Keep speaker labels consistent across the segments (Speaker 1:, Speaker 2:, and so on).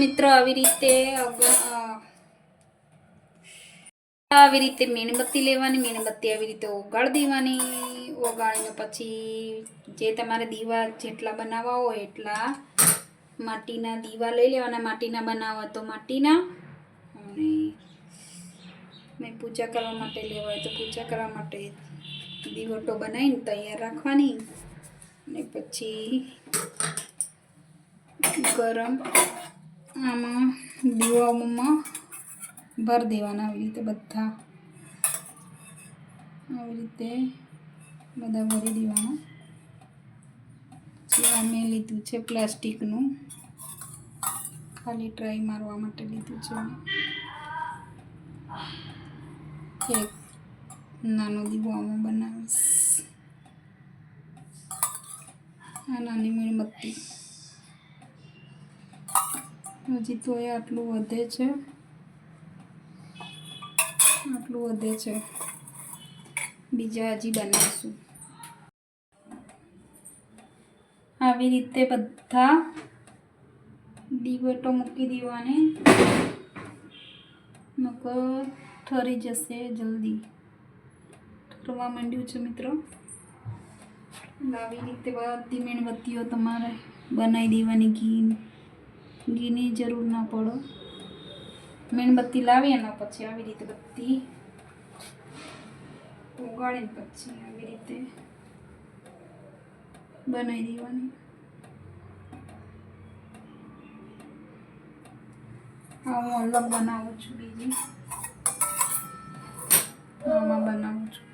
Speaker 1: મિત્રો આવી રીતે આવી રીતે મીણબત્તી લેવાની, મીણબત્તી આવી રીતે ઓગાળ દેવાની. ઓગાળીને પછી જે તમારે દીવા જેટલા બનાવવા હોય એટલા માટીના દીવા લઈ લેવાના. માટીના બનાવવા તો માટીના. અને મેં પૂજા કરવા માટે લેવા હોય તો પૂજા કરવા માટે દીવટો બનાવીને તૈયાર રાખવાની. અને પછી ગરમ આમાં દીવામાં ભર દેવાના આવી રીતે બધા. આવી રીતે બધા ભરી દેવાના. જે અમે લીધું છે પ્લાસ્ટિકનું ખાલી ટ્રાય મારવા માટે લીધું છે એક નાનો દીવો આમાં બનાવીશ. આ નાની મીણબત્તી. હજી તો એ આટલું વધે છે. આટલું વધે છે. બીજા હજી બનાવીશું. આવી રીતે બધા દીવટો મૂકી દેવાની. નકર ઠરી જશે જલ્દી. ઠરવા માંડ્યું છે મિત્રો. આવી રીતે બધી મીણબત્તીઓ તમારે બનાવી દેવાની ઘી. ઘીની જરૂર ના પડો. મીણબત્તી લાવી એના પછી આવી રીતે બત્તી ઓગાળીને પછી આવી રીતે બનાવી દેવાની. હા, હું અલગ બનાવું છું બીજી. આમાં બનાવું છું.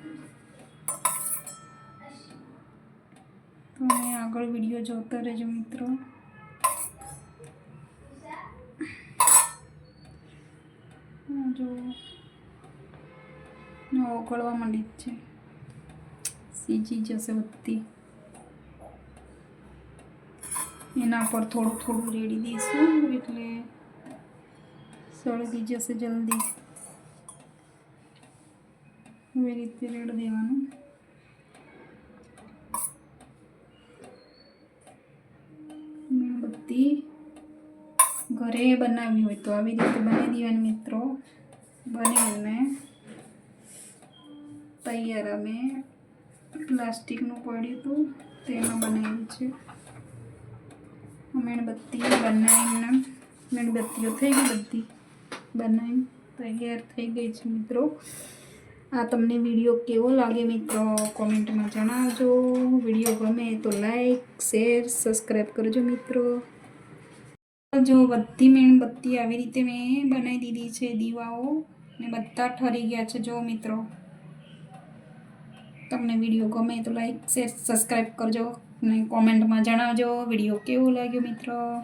Speaker 1: તમે આગળ વીડિયો જોતા રહેજો મિત્રો. જો. ઓગળવા માંડી જ છે. સીજી જશે બધી એના પર થોડું થોડું રેડી દઈશું, એટલે સળગી જશે જલ્દી. એવી રીતે રેડ દેવાનું. ઘરે બનાવી હોય તો આવી રીતે બનાવી દેવાનું મિત્રો. બનાવીને તૈયાર અમે પ્લાસ્ટિકનું પડ્યું હતું, તેમાં બનાવ્યું છે. મીણબત્તી બનાવીને, મીણબત્તીઓ થઈ ગઈ બધી. બનાવી, તૈયાર થઈ ગઈ છે મિત્રો. આ તમને વીડિયો કેવો લાગે મિત્રો? કોમેન્ટમાં જણાવજો. વીડિયો ગમે તો લાઈક, શેર, સબસ્ક્રાઈબ કરજો મિત્રો. જો બધી મીણબત્તી આવી રીતે મેં બનાવી દીધી છે, દીવાઓ. ને બધા ઠરી ગયા છે, જો મિત્રો. તમને વીડિયો ગમે તો લાઈક, શેર સબસ્ક્રાઈબ કરજો. અને કોમેન્ટમાં જણાવજો વીડિયો કેવો લાગ્યો મિત્રો?